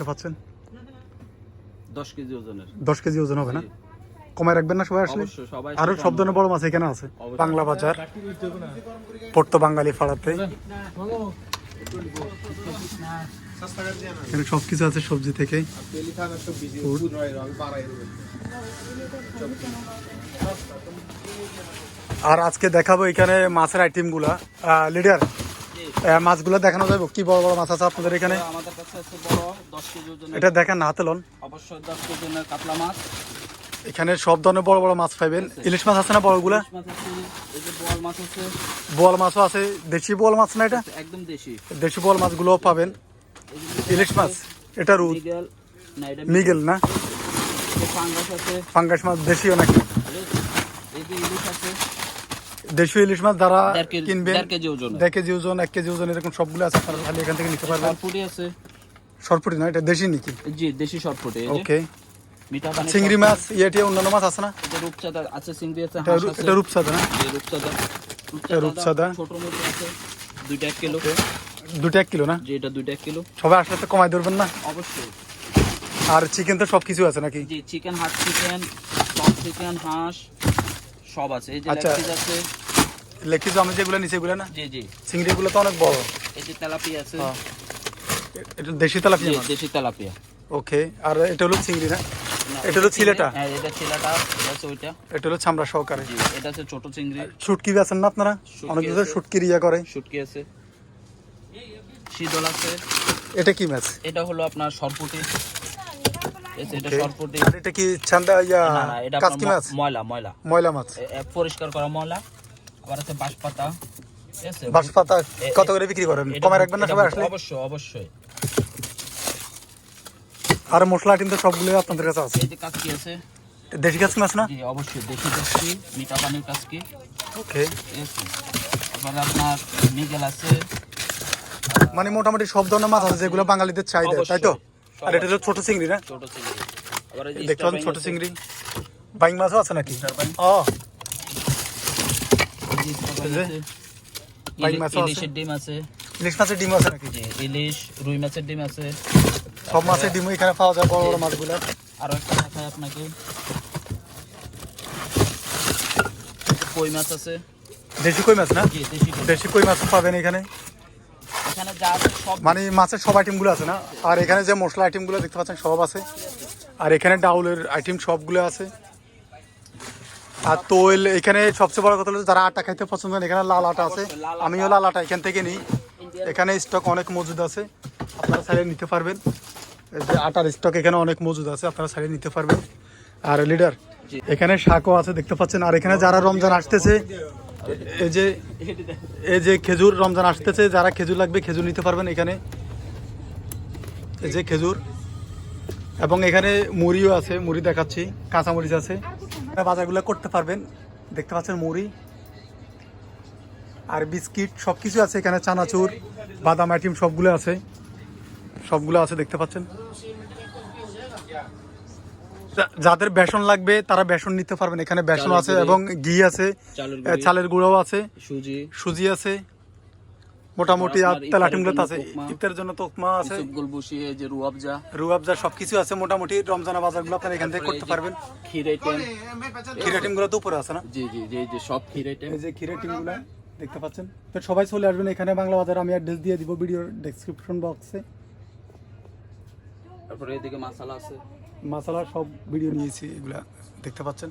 দেখতে পাচ্ছেন? দশ কেজি ওজনের। দশ কেজি ওজন হবে না। কমায় রাখবেন না সবাই আসলে? আরও সব ধরনের বড় মাছ এখানে আছে। বাংলা বাজার পড়তো বাঙালি পাড়াতে। এখানে সব কিছু আছে সবজি থেকে। আর আজকে দেখাবো এখানে মাছের আইটেমগুলা। লিডার। মাছগুলো দেখানো যাবে কি বড় বড় মাছ আছে আপনাদের এখানে? আমাদের কাছে আছে বড় দশ কেজি ওজনের। এটা দেখেন না হাতে লন। অবশ্যই কাতলা মাছ। এখানে সব ধরনের বড় বড় মাছ পাইবেন। ইলিশ মাছ আছে না বড়গুলা? বোয়াল মাছও আছে। দেশি বোয়াল মাছ না এটা? একদম দেশি। দেশি বোয়াল মাছগুলোও পাবেন। ইলিশ মাছ এটা রুদ মিগেল না পাঙ্গাস মাছ দেশিও নাকি? ইলিশ আছে। দেশীয় ইলিশ মাছ যারা কিনবেন দেড় কেজি ওজন। এক কেজি ওজন এরকম সবগুলো আছে আপনারা খালি এখান থেকে নিতে পারবেন। সরপুটি আছে। সরপুরি না এটা দেশি নাকি? জি দেশি সরপুটি ওকে। চিংড়ি মাছ ইয়েটি অন্যান্য মাছ আছে না? এটা রূপচাঁদা আছে চিংড়ি আছে এটা হাঁস রূপ- আছে। না? রূপচাঁদা। রূপচাঁদা। ছোট মুরগি আছে দুইটা এক কিলো। দুটো এক কিলো না? জি এটা দুইটা এক কিলো। সবাই আসলে তো কমাই ধরবেন না? অবশ্যই। আর চিকেন তো সব কিছু আছে নাকি? জি চিকেন হাট চিকেন চিকেন হাঁস। সব আছে। এই যে আচ্ছা। আছে। লেগ আমি যেগুলো নিচে এগুলো না? জি জি। চিংড়ি গুলো তো অনেক বড়। এই যে তেলাপিয়া আছে। হ্যাঁ। এটা দেশি তেলাপিয়া জি, দেশি তেলাপিয়া। ওকে আর এটা হলো চিংড়ি না? এটা হলো ছিলেটা? হ্যাঁ এটা এটা আছে ওইটা। এটা হলো চামড়া সহকারে। জি এটা আছে ছোট চিংড়ি। শুটকি বেছেন না আপনারা? অনেক কিছু। শুটকির ইয়া করে। শুটকি আছে। শীতল আছে। এটা কি মাছ? এটা হলো আপনার সরপুটি। এটা সরপুটি আর এটা কি চান্দা ইয়া না না এটা কাসকি মাছ? ময়লা ময়লা। ময়লা মাছ। এ- এ পরিষ্কার করা ময়লা। আবার আছে বাঁশপাতা। ঠিক আছে? বাঁশ পাতা এ- কত করে বিক্রি করেন? এটা- রাখবেন না সবাই আসলে? অবশ্যই অবশ্যই। আর মশলা আইটেম তো সবগুলো আপনাদের কাছে আছে। এই যে কাসকি আছে। দেশি কাসকি মাছ না? জি অবশ্যই দেশি কাসকি মিঠা পানির কাসকি। ওকে আপনার নিগেল আছে। মানে মোটামুটি সব ধরনের মাছ আছে যেগুলো বাঙালিদের চাহিদা তাই তো। আর এটা হলো ছোট চিংড়ি না? ছোট চিংড়ি। আবার এই দেখতে পাচ্ছেন ছোট চিংড়ি? বাইং মাছও আছে নাকি? ও। আছে। ডিম আছে। ইলিশ মাছের ডিম আছে নাকি? ইলিশ রুই মাছের ডিম আছে। সব মাছের ডিম এখানে পাওয়া যায় বড় বড় মাছগুলো। আরও একটা দেখাই আপনাকে। কই মাছ আছে। দেশি কই মাছ না? দেশি কই মাছ পাবেন এখানে? এখানে যা আছে সব মানে মাছের সব আইটেমগুলো আছে না? আর এখানে যে মশলা আইটেমগুলো দেখতে পাচ্ছেন সব আছে। আর এখানে ডাউলের আইটেম সবগুলো আছে। আর তোল এখানে সবচেয়ে বড় কথা হলো যারা আটা খাইতে পছন্দ করেন এখানে লাল আটা আছে। আমিও লাল আটা এখান থেকে নিই। এখানে স্টক অনেক মজুদ আছে। আপনারা চাইলে নিতে পারবেন। যে আটার স্টক এখানে অনেক মজুদ আছে আপনারা চাইলে নিতে পারবেন। আর লিডার এখানে শাকও আছে দেখতে পাচ্ছেন। আর এখানে যারা রমজান আসতেছে এই যে এই যে খেজুর রমজান আসতেছে, যারা খেজুর লাগবে খেজুর নিতে পারবেন এখানে। এই যে খেজুর। এবং এখানে মুড়িও আছে, মুড়ি দেখাচ্ছি কাঁচা মরিচ আছে বাজারগুলো করতে পারবেন। দেখতে পাচ্ছেন মুড়ি। আর বিস্কিট সব কিছু আছে এখানে, চানাচুর, বাদাম আইটেম সবগুলো আছে। সবগুলো আছে, দেখতে পাচ্ছেন। যাদের বেসন লাগবে তারা বেসন নিতে পারবেন। এখানে বেসন আছে এবং ঘি আছে চালের গুঁড়োও আছে সুজি সুজি আছে মোটামুটি আর আপনার তেল ইফতারের আইটেমগুলো তো আছে ইফতারের জন্য তোকমা আছে। বসিয়ে যে রুয়াবজা রুয়াবজা সবকিছু আছে মোটামুটি রমজানা বাজারগুলো আপনারা এখান থেকে করতে পারবেন। ক্ষীর আইটেম ক্ষীর আইটেমগুলো তো উপরে আছে না? জি জি জি যে সব ক্ষীর আইটেম এই যে ক্ষীর আইটেমগুলো দেখতে পাচ্ছেন। তো সবাই চলে আসবেন এখানে বাংলা বাজার আমি অ্যাড্রেস দিয়ে দিব ভিডিওর ডেসক্রিপশন বক্সে তারপরে এদিকে মশলা আছে। মশলা সব ভিডিও নিয়েছি এগুলা। দেখতে পাচ্ছেন?